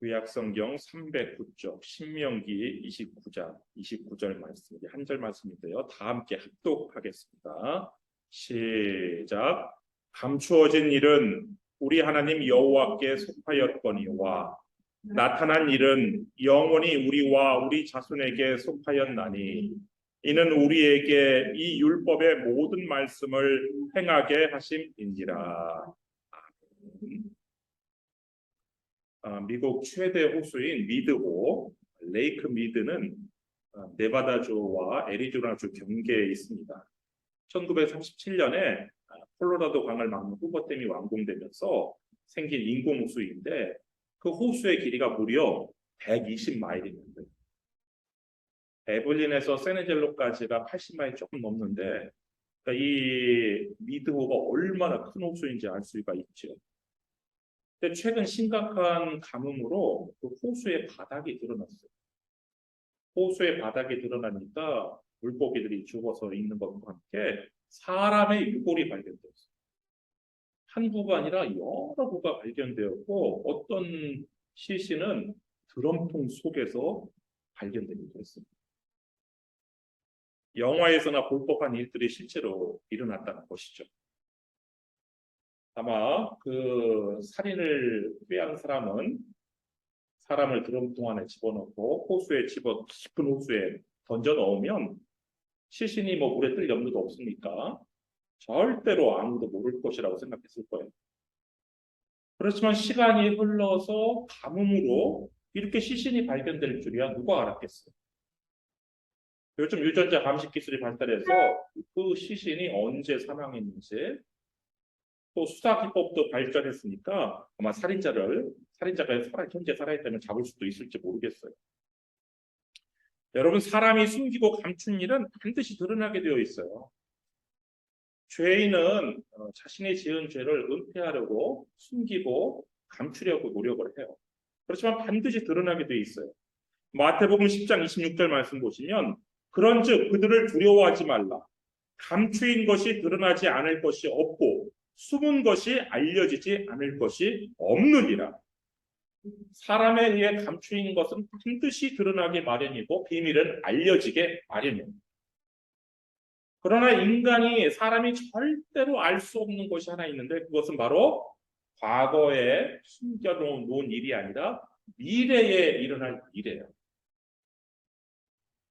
구약성경 309쪽 신명기 29장 29절 말씀 한 절 말씀인데요. 다 함께 합독하겠습니다. 시작. 감추어진 일은 우리 하나님 여호와께 속하였거니와 나타난 일은 영원히 우리와 우리 자손에게 속하였나니 이는 우리에게 이 율법의 모든 말씀을 행하게 하심인지라. 아멘. 아, 미국 최대 호수인 미드호 레이크 미드는 아, 네바다주와 애리조나주 경계에 있습니다. 1937년에 아, 콜로라도 강을 막는 후버댐이 완공되면서 생긴 인공 호수인데 그 호수의 길이가 무려 120마일입니다. 에블린에서 세네젤로까지가 80마일 조금 넘는데 그러니까 이 미드호가 얼마나 큰 호수인지 알 수가 있죠. 근데 최근 심각한 가뭄으로 그 호수의 바닥이 드러났어요. 호수의 바닥이 드러나니까 물고기들이 죽어서 있는 것과 함께 사람의 유골이 발견됐어요. 한 구가 아니라 여러 구가 발견되었고 어떤 시신은 드럼통 속에서 발견되기도 했습니다. 영화에서나 볼 법한 일들이 실제로 일어났다는 것이죠. 아마 그 살인을 꾀한 사람은 사람을 드럼통 안에 집어넣고 호수에 집어 깊은 호수에 던져 넣으면 시신이 뭐 물에 뜰 염려도 없으니까 절대로 아무도 모를 것이라고 생각했을 거예요. 그렇지만 시간이 흘러서 가뭄으로 이렇게 시신이 발견될 줄이야 누가 알았겠어요. 요즘 유전자 감식 기술이 발달해서 그 시신이 언제 사망했는지 또 수사 기법도 발전했으니까 아마 살인자를 살인자가 살아 현재 살아있다면 잡을 수도 있을지 모르겠어요. 여러분 사람이 숨기고 감춘 일은 반드시 드러나게 되어 있어요. 죄인은 어, 자신이 지은 죄를 은폐하려고 숨기고 감추려고 노력을 해요. 그렇지만 반드시 드러나게 되어 있어요. 마태복음 10장 26절 말씀 보시면 그런즉 그들을 두려워하지 말라. 감추인 것이 드러나지 않을 것이 없고 숨은 것이 알려지지 않을 것이 없느니라. 사람에 의해 감추인 것은 반드시 드러나기 마련이고 비밀은 알려지게 마련입니다. 그러나 인간이 사람이 절대로 알 수 없는 것이 하나 있는데 그것은 바로 과거에 숨겨놓은 놓은 일이 아니라 미래에 일어날 일이에요.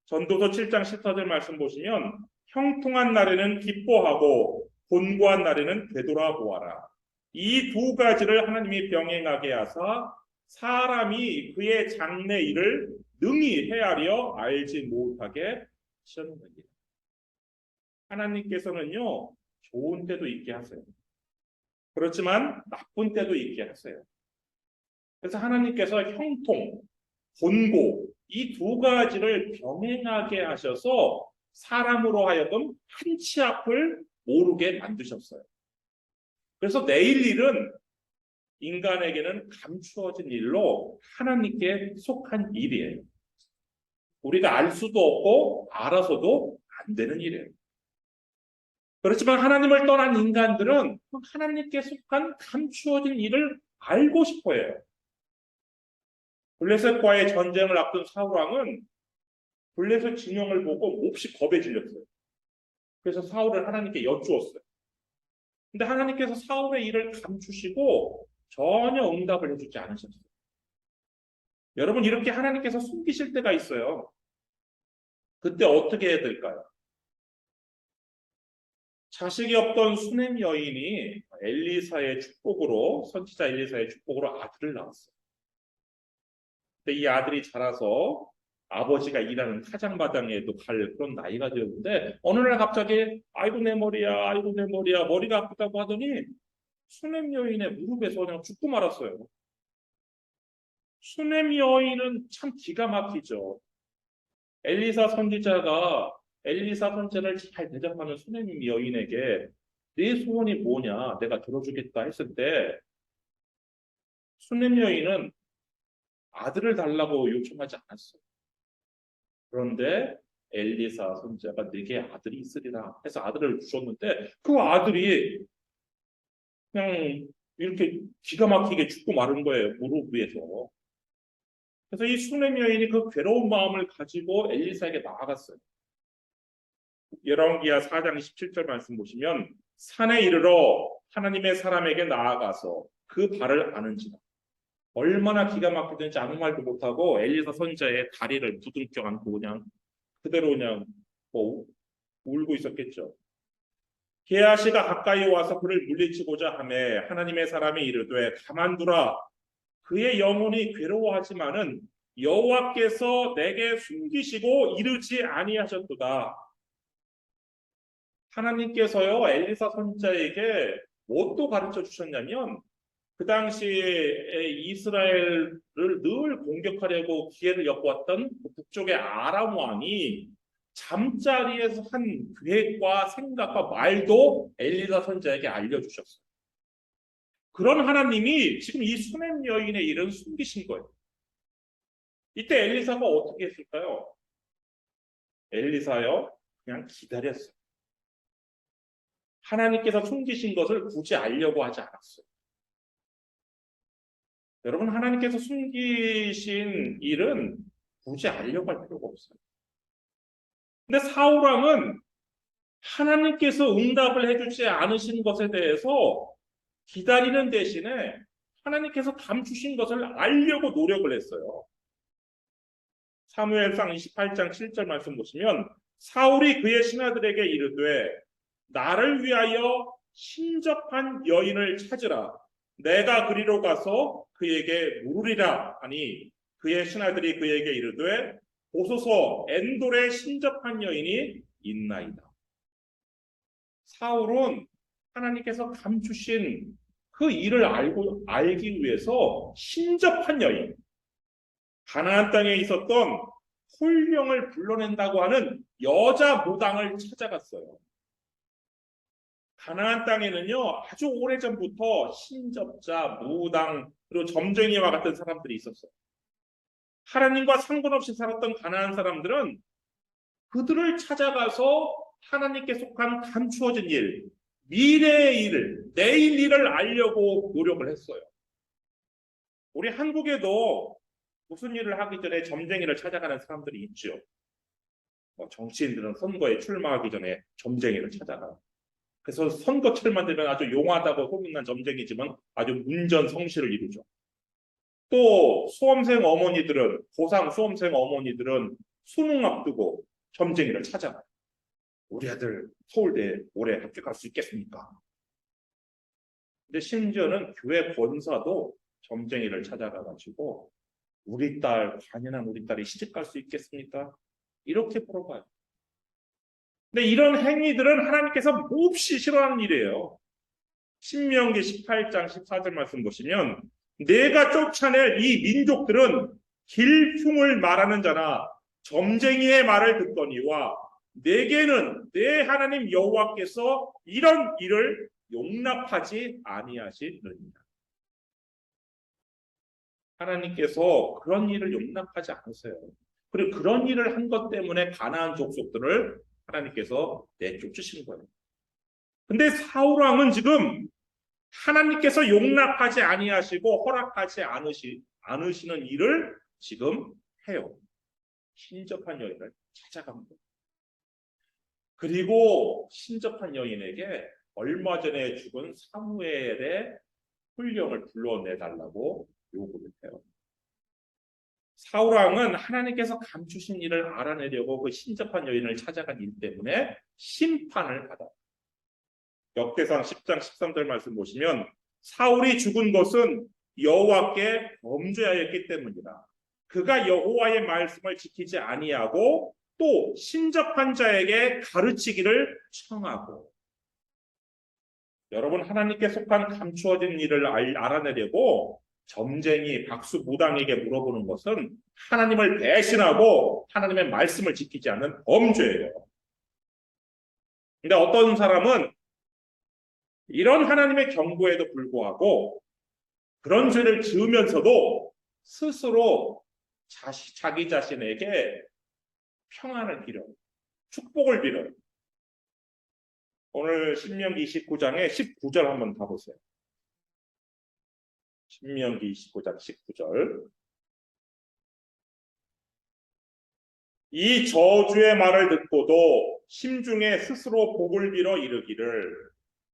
전도서 7장 14절 말씀 보시면 형통한 날에는 기뻐하고 곤고한 날에는 되돌아보아라. 이 두 가지를 하나님이 병행하게 하사 사람이 그의 장래 일을 능히 헤아려 알지 못하게 하셨느니라. 하나님께서는요 좋은 때도 있게 하세요. 그렇지만 나쁜 때도 있게 하세요. 그래서 하나님께서 형통, 곤고 이 두 가지를 병행하게 하셔서 사람으로 하여금 한 치 앞을 모르게 만드셨어요. 그래서 내일 일은 인간에게는 감추어진 일로 하나님께 속한 일이에요. 우리가 알 수도 없고 알아서도 안 되는 일이에요. 그렇지만 하나님을 떠난 인간들은 하나님께 속한 감추어진 일을 알고 싶어 해요. 블레셋과의 전쟁을 앞둔 사울왕은 블레셋 진영을 보고 몹시 겁에 질렸어요. 그래서 사울을 하나님께 여쭈었어요. 근데 하나님께서 사울의 일을 감추시고 전혀 응답을 해주지 않으셨어요. 여러분 이렇게 하나님께서 숨기실 때가 있어요. 그때 어떻게 해야 될까요? 자식이 없던 수냄 여인이 엘리사의 축복으로 선지자 엘리사의 축복으로 아들을 낳았어요. 근데 이 아들이 자라서 아버지가 일하는 타장마당에도 갈 그런 나이가 되었는데 어느 날 갑자기 아이고 내 머리야 아이고 내 머리야 머리가 아프다고 하더니 수냄 여인의 무릎에서 그냥 죽고 말았어요. 수냄 여인은 참 기가 막히죠. 엘리사 선지자가 엘리사 선지자를 잘 대접하는 수냄 여인에게 네 소원이 뭐냐 내가 들어주겠다 했을 때 수냄 여인은 아들을 달라고 요청하지 않았어요. 그런데 엘리사 선지자가 네게 아들이 있으리라 해서 아들을 주셨는데 그 아들이 그냥 이렇게 기가 막히게 죽고 마른 거예요 무릎 위에서 그래서 이 수냄 여인이 그 괴로운 마음을 가지고 엘리사에게 나아갔어요. 열왕기하 4장 17절 말씀 보시면 산에 이르러 하나님의 사람에게 나아가서 그 발을 아는지라. 얼마나 기가 막히든지 아무 말도 못하고 엘리사 선자의 다리를 부둥켜 안고 그냥 그대로 그냥 뭐 울고 있었겠죠. 게하시가 가까이 와서 그를 물리치고자 하매 하나님의 사람이 이르되 가만두라 그의 영혼이 괴로워하지만은 여호와께서 내게 숨기시고 이르지 아니하셨도다. 하나님께서요 엘리사 선자에게 무엇도 가르쳐 주셨냐면 그 당시에 이스라엘을 늘 공격하려고 기회를 엿보았던 그 북쪽의 아람 왕이 잠자리에서 한 계획과 생각과 말도 엘리사 선자에게 알려주셨어요. 그런 하나님이 지금 이 수냄 여인의 일은 숨기신 거예요. 이때 엘리사가 어떻게 했을까요? 엘리사요 그냥 기다렸어요. 하나님께서 숨기신 것을 굳이 알려고 하지 않았어요. 여러분 하나님께서 숨기신 일은 굳이 알려고 할 필요가 없어요. 근데 사울 왕은 하나님께서 응답을 해주지 않으신 것에 대해서 기다리는 대신에 하나님께서 감추신 것을 알려고 노력을 했어요. 사무엘상 28장 7절 말씀 보시면 사울이 그의 신하들에게 이르되 나를 위하여 신접한 여인을 찾으라 내가 그리로 가서 그에게 물으리라 하니 그의 신하들이 그에게 이르되 보소서 엔돌에 신접한 여인이 있나이다. 사울은 하나님께서 감추신 그 일을 알고 알기 위해서 신접한 여인 가나안 땅에 있었던 홀령을 불러낸다고 하는 여자 무당을 찾아갔어요. 가나안 땅에는요 아주 오래 전부터 신접자, 무당 그리고 점쟁이와 같은 사람들이 있었어요. 하나님과 상관없이 살았던 가나안 사람들은 그들을 찾아가서 하나님께 속한 감추어진 일, 미래의 일을, 내일 일을 알려고 노력을 했어요. 우리 한국에도 무슨 일을 하기 전에 점쟁이를 찾아가는 사람들이 있죠. 뭐 정치인들은 선거에 출마하기 전에 점쟁이를 찾아가. 그래서 선거철만 되면 아주 용하다고 소문난 점쟁이지만 아주 문전 성실을 이루죠. 또 수험생 어머니들은 고상 수험생 어머니들은 수능 앞두고 점쟁이를 찾아가요. 우리 아들 서울대 올해 합격할 수 있겠습니까? 근데 심지어는 교회 권사도 점쟁이를 찾아가 가지고 우리 딸 관연한 우리 딸이 시집갈 수 있겠습니까? 이렇게 물어봐요. 근데 이런 행위들은 하나님께서 몹시 싫어하는 일이에요. 신명기 18장 14절 말씀 보시면 내가 쫓아낼 이 민족들은 길흉을 말하는 자나 점쟁이의 말을 듣거니와 내게는 내 하나님 여호와께서 이런 일을 용납하지 아니하시느니라. 하나님께서 그런 일을 용납하지 않으세요. 그리고 그런 일을 한 것 때문에 가나안 족속들을 하나님께서 내쫓으신 거예요. 근데 사울 왕은 지금 하나님께서 용납하지 아니하시고 허락하지 않으시, 않으시는 일을 지금 해요. 신접한 여인을 찾아갑니다. 그리고 신접한 여인에게 얼마 전에 죽은 사무엘의 훈령을 불러내달라고 요구를 해요. 사울왕은 하나님께서 감추신 일을 알아내려고 그 신접한 여인을 찾아간 일 때문에 심판을 받아. 역대상 10장 13절 말씀 보시면 사울이 죽은 것은 여호와께 범죄하였기 때문이다. 그가 여호와의 말씀을 지키지 아니하고 또 신접한 자에게 가르치기를 청하고 여러분 하나님께 속한 감추어진 일을 알, 알아내려고 점쟁이 박수 무당에게 물어보는 것은 하나님을 배신하고 하나님의 말씀을 지키지 않는 범죄예요. 근데 어떤 사람은 이런 하나님의 경고에도 불구하고 그런 죄를 지으면서도 스스로 자시, 자기 자신에게 평안을 빌어, 축복을 빌어요. 오늘 신명기 29장에 19절 한번 가보세요. 신명기 29장 19절 이 저주의 말을 듣고도 심중에 스스로 복을 빌어 이르기를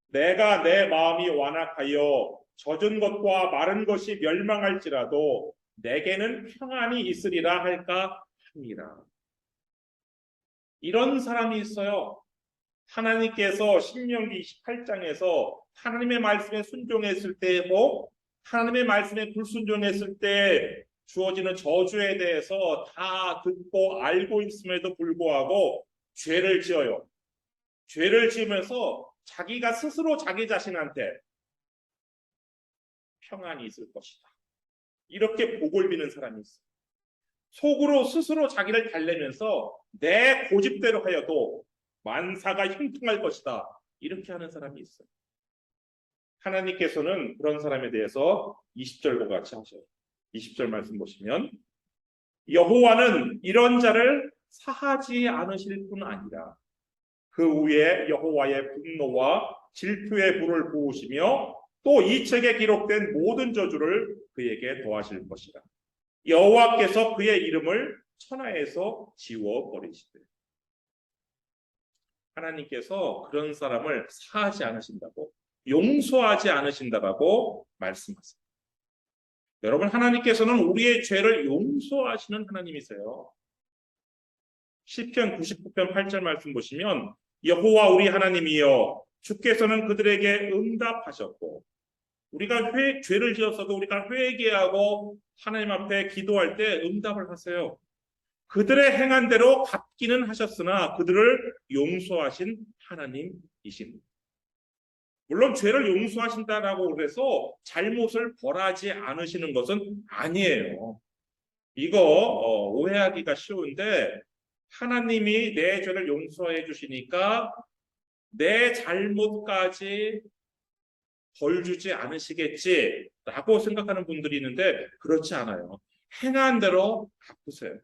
내가 내 마음이 완악하여 젖은 것과 마른 것이 멸망할지라도 내게는 평안이 있으리라 할까 합니다. 이런 사람이 있어요. 하나님께서 신명기 28장에서 하나님의 말씀에 순종했을 때의 복, 하나님의 말씀에 불순종했을 때 주어지는 저주에 대해서 다 듣고 알고 있음에도 불구하고 죄를 지어요. 죄를 지으면서 자기가 스스로 자기 자신한테 평안이 있을 것이다. 이렇게 복을 비는 사람이 있어요. 속으로 스스로 자기를 달래면서 내 고집대로 하여도 만사가 형통할 것이다. 이렇게 하는 사람이 있어요. 하나님께서는 그런 사람에 대해서 20절과 같이 하셔요. 20절 말씀 보시면 여호와는 이런 자를 사하지 않으실 뿐 아니라 그 위에 여호와의 분노와 질투의 불을 부으시며 또 이 책에 기록된 모든 저주를 그에게 더하실 것이라. 여호와께서 그의 이름을 천하에서 지워 버리시되 하나님께서 그런 사람을 사하지 않으신다고 용서하지 않으신다라고 말씀하세요. 여러분 하나님께서는 우리의 죄를 용서하시는 하나님이세요. 시편 99편 8절 말씀 보시면 여호와 우리 하나님이여 주께서는 그들에게 응답하셨고 우리가 회, 죄를 지었어도 우리가 회개하고 하나님 앞에 기도할 때 응답을 하세요. 그들의 행한 대로 갚기는 하셨으나 그들을 용서하신 하나님이십니다. 물론 죄를 용서하신다라고 그래서 잘못을 벌하지 않으시는 것은 아니에요. 이거 어, 오해하기가 쉬운데 하나님이 내 죄를 용서해 주시니까 내 잘못까지 벌 주지 않으시겠지라고 생각하는 분들이 있는데 그렇지 않아요. 행한 대로 갚으세요.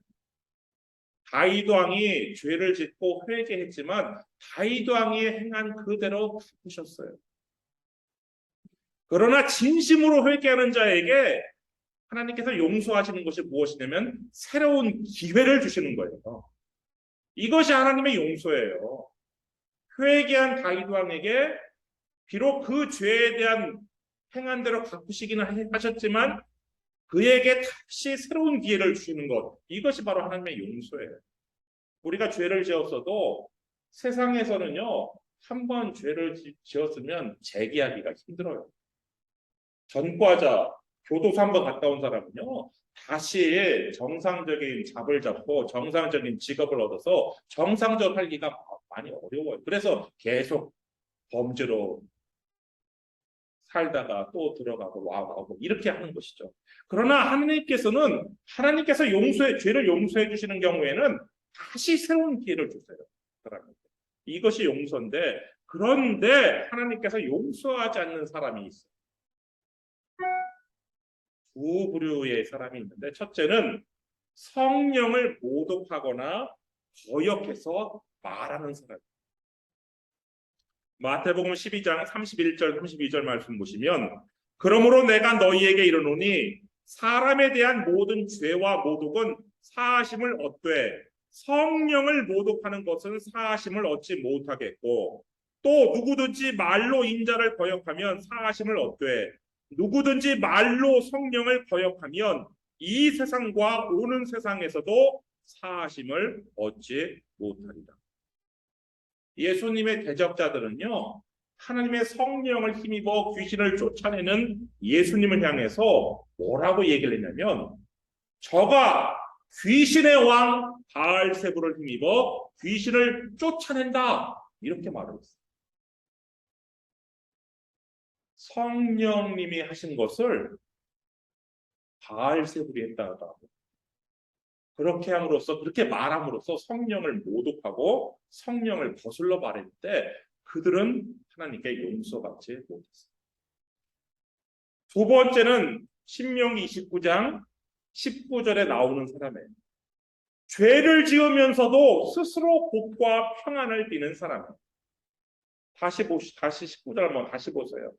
다윗 왕이 죄를 짓고 회개했지만 다윗 왕이 행한 그대로 갚으셨어요. 그러나 진심으로 회개하는 자에게 하나님께서 용서하시는 것이 무엇이냐면 새로운 기회를 주시는 거예요. 이것이 하나님의 용서예요. 회개한 다윗 왕에게 비록 그 죄에 대한 행한 대로 갚으시기는 하셨지만 그에게 다시 새로운 기회를 주시는 것 이것이 바로 하나님의 용서예요. 우리가 죄를 지었어도 세상에서는요 한 번 죄를 지었으면 재기하기가 힘들어요. 전과자 교도소 한번 갔다 온 사람은요 다시 정상적인 잡을 잡고 정상적인 직업을 얻어서 정상적으로 살기가 많이 어려워요. 그래서 계속 범죄로 살다가 또 들어가고 와가고 이렇게 하는 것이죠. 그러나 하나님께서는 하나님께서 용서해 죄를 용서해 주시는 경우에는 다시 새로운 기회를 주세요. 이것이 용서인데 그런데 하나님께서 용서하지 않는 사람이 있어요. 두 부류의 사람이 있는데 첫째는 성령을 모독하거나 거역해서 말하는 사람. 마태복음 12장 31절 32절 말씀 보시면 그러므로 내가 너희에게 이르노니 사람에 대한 모든 죄와 모독은 사하심을 얻되 성령을 모독하는 것은 사하심을 얻지 못하겠고 또 누구든지 말로 인자를 거역하면 사하심을 얻되 누구든지 말로 성령을 거역하면 이 세상과 오는 세상에서도 사하심을 얻지 못하리라. 예수님의 대적자들은요, 하나님의 성령을 힘입어 귀신을 쫓아내는 예수님을 향해서 뭐라고 얘기를 했냐면, 저가 귀신의 왕 바알세부를 힘입어 귀신을 쫓아낸다. 이렇게 말을 했어요. 성령님이 하신 것을 바알세불이 했다고 그렇게 함으로써 그렇게 말함으로써 성령을 모독하고 성령을 거슬러 말할 때 그들은 하나님께 용서받지 못했어요. 두 번째는 신명기 29장 19절에 나오는 사람이에요. 죄를 지으면서도 스스로 복과 평안을 비는 사람이에요. 다시 보시 다시 19절 한번 다시 보세요.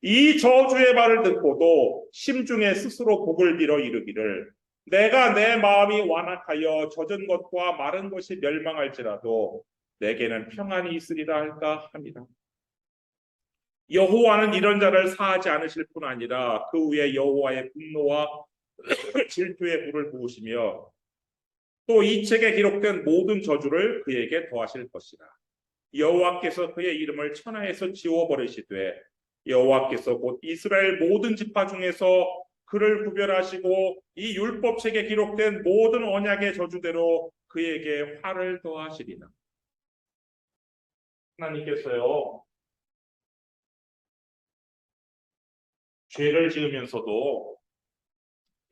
이 저주의 말을 듣고도 심중에 스스로 복을 빌어 이르기를 내가 내 마음이 완악하여 젖은 것과 마른 것이 멸망할지라도 내게는 평안이 있으리라 할까 합니다. 여호와는 이런 자를 사하지 않으실 뿐 아니라 그 위에 여호와의 분노와 질투의 불을 부으시며 또 이 책에 기록된 모든 저주를 그에게 더하실 것이라. 여호와께서 그의 이름을 천하에서 지워버리시되 여호와께서 곧 이스라엘 모든 지파 중에서 그를 구별하시고 이 율법 책에 기록된 모든 언약의 저주대로 그에게 화를 더하시리라. 하나님께서요 죄를 지으면서도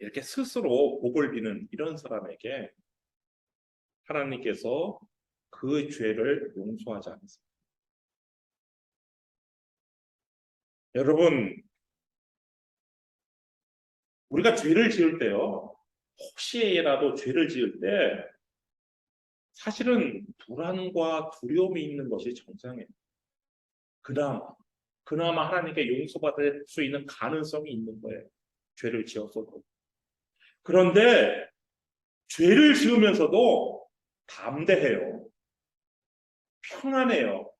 이렇게 스스로 복을 비는 이런 사람에게 하나님께서 그 죄를 용서하지 않습니다. 여러분, 우리가 죄를 지을 때요, 혹시라도 죄를 지을 때 사실은 불안과 두려움이 있는 것이 정상이에요. 그나마, 그나마 하나님께 용서받을 수 있는 가능성이 있는 거예요. 죄를 지었어도. 그런데 죄를 지으면서도 담대해요. 평안해요.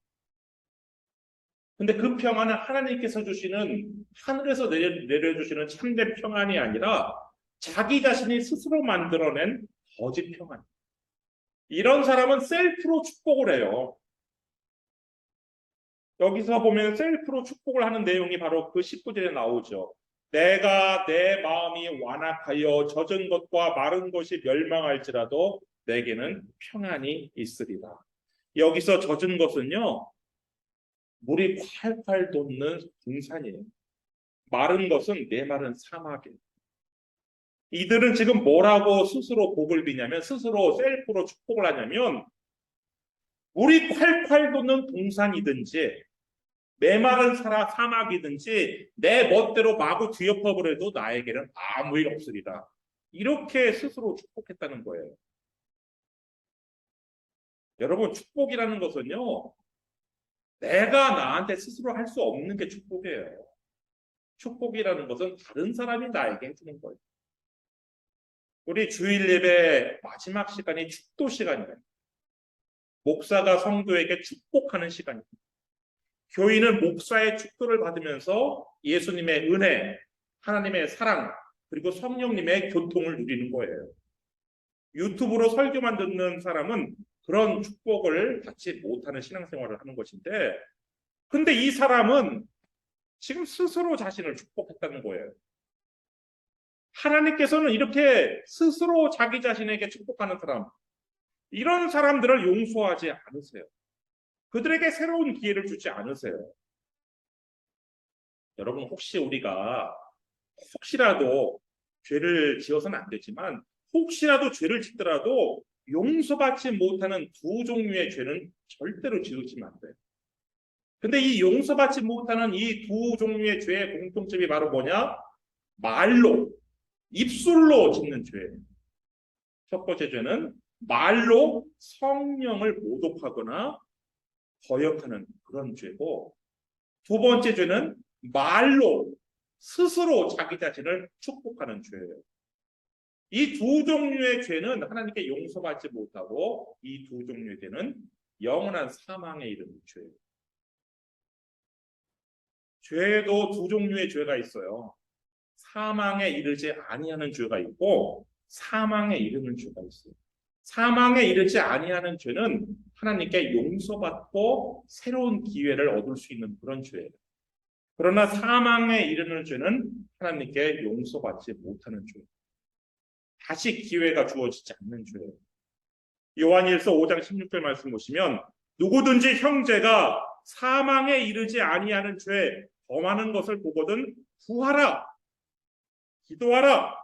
근데 그 평안은 하나님께서 주시는 하늘에서 내려, 내려주시는 참된 평안이 아니라 자기 자신이 스스로 만들어낸 거짓 평안. 이런 사람은 셀프로 축복을 해요. 여기서 보면 셀프로 축복을 하는 내용이 바로 그 19절에 나오죠. 내가 내 마음이 완악하여 젖은 것과 마른 것이 멸망할지라도 내게는 평안이 있으리라. 여기서 젖은 것은요, 물이 활활 돋는 동산이에요. 마른 것은 메마른 사막이에요. 이들은 지금 뭐라고 스스로 복을 비냐면 스스로 셀프로 축복을 하냐면 물이 활활 돋는 동산이든지 메마른 사라 사막이든지 내 멋대로 마구 뒤엎어버려도 나에게는 아무 일 없으리라. 이렇게 스스로 축복했다는 거예요. 여러분 축복이라는 것은요. 내가 나한테 스스로 할 수 없는 게 축복이에요. 축복이라는 것은 다른 사람이 나에게 해주는 거예요. 우리 주일 예배 마지막 시간이 축도 시간이에요. 목사가 성도에게 축복하는 시간입니다. 교인은 목사의 축도를 받으면서 예수님의 은혜, 하나님의 사랑, 그리고 성령님의 교통을 누리는 거예요. 유튜브로 설교만 듣는 사람은 그런 축복을 받지 못하는 신앙생활을 하는 것인데, 근데 이 사람은 지금 스스로 자신을 축복했다는 거예요. 하나님께서는 이렇게 스스로 자기 자신에게 축복하는 사람, 이런 사람들을 용서하지 않으세요. 그들에게 새로운 기회를 주지 않으세요. 여러분, 혹시 우리가 혹시라도 죄를 지어서는 안 되지만 혹시라도 죄를 짓더라도 용서받지 못하는 두 종류의 죄는 절대로 지으시면 안 돼요. 근데 이 용서받지 못하는 이 두 종류의 죄의 공통점이 바로 뭐냐? 말로, 입술로 짓는 죄예요. 첫 번째 죄는 말로 성령을 모독하거나 거역하는 그런 죄고 두 번째 죄는 말로 스스로 자기 자신을 축복하는 죄예요. 이 두 종류의 죄는 하나님께 용서받지 못하고 이 두 종류의 죄는 영원한 사망에 이르는 죄예요. 죄도 두 종류의 죄가 있어요. 사망에 이르지 아니하는 죄가 있고 사망에 이르는 죄가 있어요. 사망에 이르지 아니하는 죄는 하나님께 용서받고 새로운 기회를 얻을 수 있는 그런 죄예요. 그러나 사망에 이르는 죄는 하나님께 용서받지 못하는 죄. 다시 기회가 주어지지 않는 죄예요. 요한일서 5장 16절 말씀 보시면 누구든지 형제가 사망에 이르지 아니하는 죄 범하는 것을 보거든 구하라 기도하라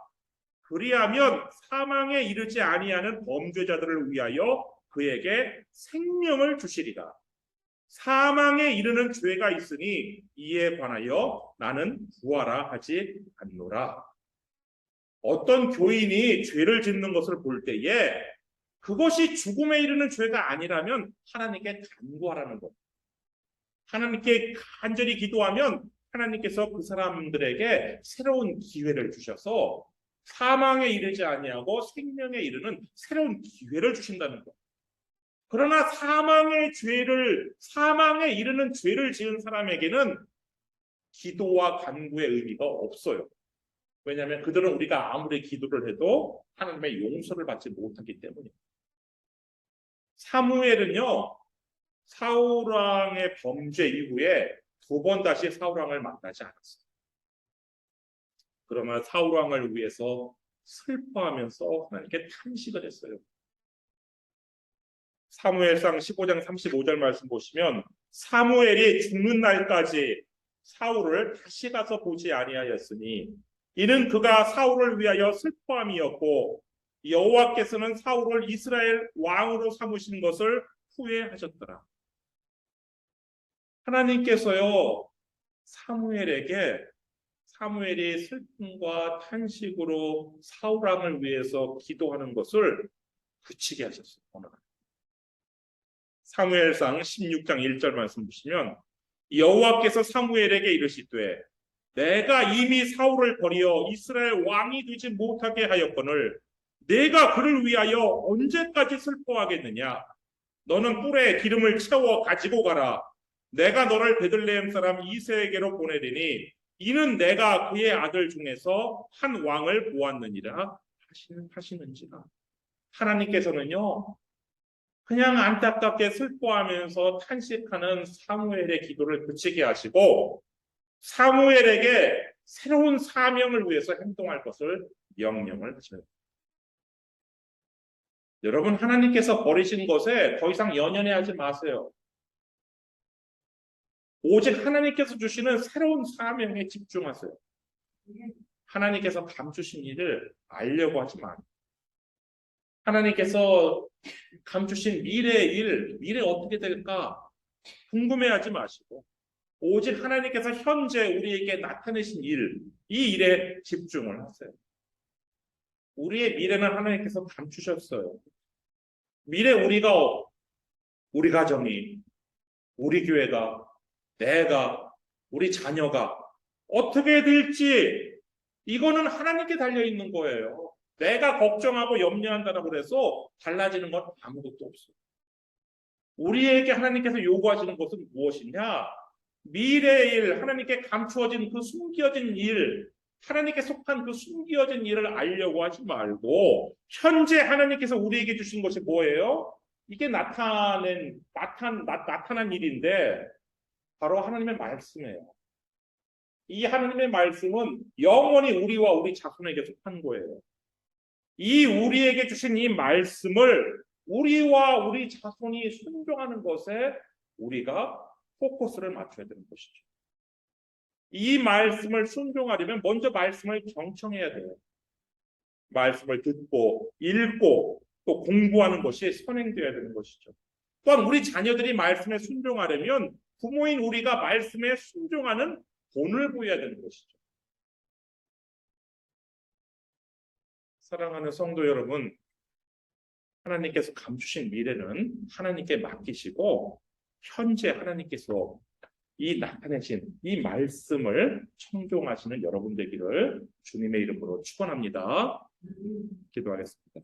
그리하면 사망에 이르지 아니하는 범죄자들을 위하여 그에게 생명을 주시리라. 사망에 이르는 죄가 있으니 이에 관하여 나는 구하라 하지 않노라. 어떤 교인이 죄를 짓는 것을 볼 때에 그것이 죽음에 이르는 죄가 아니라면 하나님께 간구하라는 것. 하나님께 간절히 기도하면 하나님께서 그 사람들에게 새로운 기회를 주셔서 사망에 이르지 아니하고 생명에 이르는 새로운 기회를 주신다는 것. 그러나 사망의 죄를 사망에 이르는 죄를 지은 사람에게는 기도와 간구의 의미가 없어요. 왜냐하면 그들은 우리가 아무리 기도를 해도 하나님의 용서를 받지 못하기 때문이에요. 사무엘은요 사울왕의 범죄 이후에 두 번 다시 사울왕을 만나지 않았어요. 그러나 사울왕을 위해서 슬퍼하면서 하나님께 탄식을 했어요. 사무엘상 15장 35절 말씀 보시면 사무엘이 죽는 날까지 사울을 다시 가서 보지 아니하였으니 이는 그가 사울을 위하여 슬퍼함이었고 여호와께서는 사울을 이스라엘 왕으로 삼으신 것을 후회하셨더라. 하나님께서요 사무엘에게 사무엘이 슬픔과 탄식으로 사울 왕을 위해서 기도하는 것을 그치게 하셨어요. 오늘. 사무엘상 16장 1절 말씀 보시면 여호와께서 사무엘에게 이르시되 내가 이미 사울을 버리어 이스라엘 왕이 되지 못하게 하였거늘 내가 그를 위하여 언제까지 슬퍼하겠느냐? 너는 뿔에 기름을 채워 가지고 가라. 내가 너를 베들레헴 사람 이세에게로 보내리니 이는 내가 그의 아들 중에서 한 왕을 보았느니라 하시는 하시는지라. 하나님께서는요 그냥 안타깝게 슬퍼하면서 탄식하는 사무엘의 기도를 그치게 하시고 사무엘에게 새로운 사명을 위해서 행동할 것을 명령을 하십니다. 여러분 하나님께서 버리신 것에 더 이상 연연해하지 마세요. 오직 하나님께서 주시는 새로운 사명에 집중하세요. 하나님께서 감추신 일을 알려고 하지 마. 하나님께서 감추신 미래의 일, 미래 어떻게 될까 궁금해하지 마시고 오직 하나님께서 현재 우리에게 나타내신 일, 이 일에 집중을 하세요. 우리의 미래는 하나님께서 감추셨어요. 미래 우리가 우리 가정이, 우리 교회가, 내가, 우리 자녀가 어떻게 될지 이거는 하나님께 달려 있는 거예요. 내가 걱정하고 염려한다고 해서 달라지는 건 아무것도 없어요. 우리에게 하나님께서 요구하시는 것은 무엇이냐? 미래의 일, 하나님께 감추어진 그 숨겨진 일, 하나님께 속한 그 숨겨진 일을 알려고 하지 말고 현재 하나님께서 우리에게 주신 것이 뭐예요? 이게 나타낸 나타 나, 나타난 일인데 바로 하나님의 말씀이에요. 이 하나님의 말씀은 영원히 우리와 우리 자손에게 속한 거예요. 이 우리에게 주신 이 말씀을 우리와 우리 자손이 순종하는 것에 우리가 포커스를 맞춰야 되는 것이죠. 이 말씀을 순종하려면 먼저 말씀을 경청해야 돼요. 말씀을 듣고 읽고 또 공부하는 것이 선행되어야 되는 것이죠. 또한 우리 자녀들이 말씀에 순종하려면 부모인 우리가 말씀에 순종하는 본을 보여야 되는 것이죠. 사랑하는 성도 여러분, 하나님께서 감추신 미래는 하나님께 맡기시고 현재 하나님께서 이 나타내신 이 말씀을 청종하시는 여러분 되기를 주님의 이름으로 축원합니다. 기도하겠습니다.